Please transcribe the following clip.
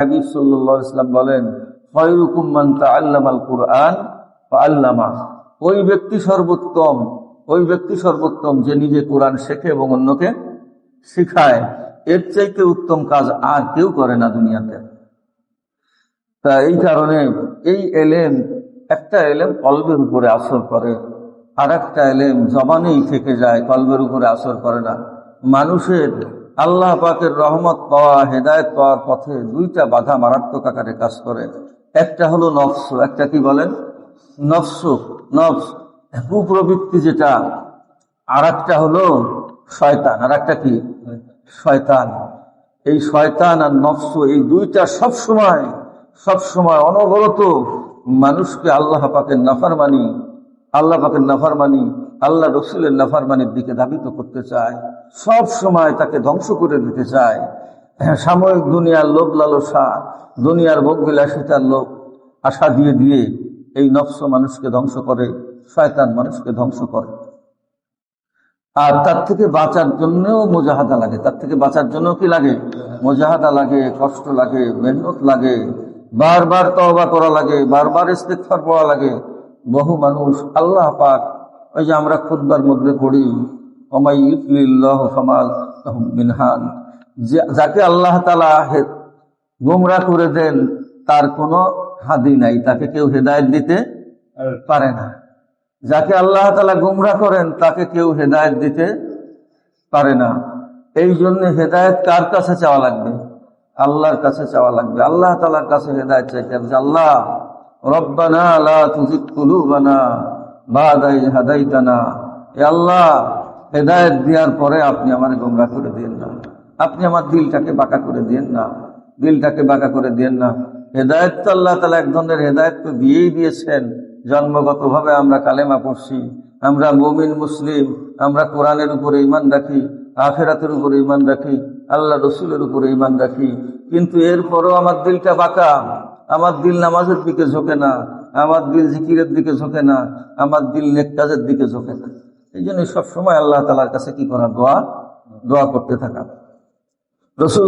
হাবিব সাল্লাল্লাহু ইসলাম বলেন, খয়রুকুম মান তাআল্লামাল কুরআন ওয়া আল্লামা। ওই ব্যক্তি সর্বোত্তম, ওই ব্যক্তি সর্বোত্তম যে নিজে কোরআন শেখে এবং অন্যকে শিখায়। এর চাইতে উত্তম কাজ আর কেউ করে না দুনিয়াতে। তা এই কারণে এই এলেম, একটা এলেম কলবের উপরে আসর করে আর একটা এলেম জবানেই থেকে যায়, কলবের উপরে আসর করে না। মানুষের আল্লাহ পাকের রহমত পাওয়া, হেদায়ত পাওয়ার পথে দুইটা বাধা মারাত্মক আকারে কাজ করে। একটা হলো নফস, একটা কি বলেন? নফস নফস। কুপ্রবৃত্তি যেটা আর একটা হলো শয়তান। আর একটা কি? শয়তান। এই শয়তান আর নফস এই দুইটা সব সময় সব সময় অনবরত মানুষকে আল্লাহ পাকের নাফারমানি আল্লাহ পাকের নাফারমানি আল্লাহ রসুলের নাফারমানির দিকে ধাবিত করতে চায় সব সময় তাকে ধ্বংস করে দিতে চায়। হ্যাঁ, সাময়িক দুনিয়ার লোভ লালসা দুনিয়ার ভোগ বিলাসিতার লোভ আশা দিয়ে দিয়ে এই নফস মানুষকে ধ্বংস করে শয়তান মানুষকে ধ্বংস করে। আর তার থেকে বাঁচার জন্যও মোজাহাদা লাগে। তার থেকে বাঁচার জন্য কি লাগে? মোজাহাদা লাগে কষ্ট লাগে মেহনত লাগে বারবার তওবা করা লাগে বারবার ইস্তেকফার পড়া লাগে। বহু মানুষ আল্লাহ পাক, ওই যে আমরা খুদ্বার মধ্যে পড়ি মিনহান। যাকে আল্লাহ তালা গুমরা করে দেন, তার কোনো হাদি নাই, তাকে কেউ হেদায়েত দিতে পারে না। যাকে আল্লাহ তালা গুমরা করেন, তাকে কেউ হেদায়েত দিতে পারে না। এই জন্য হেদায়েত কার কাছে চাওয়া লাগবে? আল্লাহর কাছে চাওয়া লাগবে। আল্লাহ তালার কাছে হেদায়েত চাইতে হবে আল্লাহ রব্বানা লা তুজিগ কুলুবানা বাদা হাদাইতানা। এ আল্লাহ, হেদায়েত দেওয়ার পরে আপনি আমার গোমরা করে দিয়েন না। আপনি আমার দিলটাকে বাঁকা করে দিয়েন না। দিলটাকে বাঁকা করে দিয়েন না। হেদায়ত তো আল্লাহ তালা এক ধরনের হেদায়ত তো দিয়েই দিয়েছেন। জন্মগত ভাবে আমরা কালেমা পড়ছি, আমরা মুমিন, মুসলিম, আমরা কোরআনের উপরে ইমান রাখি, আখেরাতের উপরে ইমান রাখি, আল্লাহ রসুলের উপরে ইমান রাখি। কিন্তু এরপরও আমার দিলটা বাঁকা। আমার দিল নামাজের দিকে ঝোঁকে না, আমার দিল জিকিরের দিকে ঝোঁকে না, আমার দিল নেক কাজের দিকে ঝোঁকে না। এই জন্য সবসময় আল্লাহ তালার কাছে কি করা? দোয়া দোয়া করতে থাকা। রসুল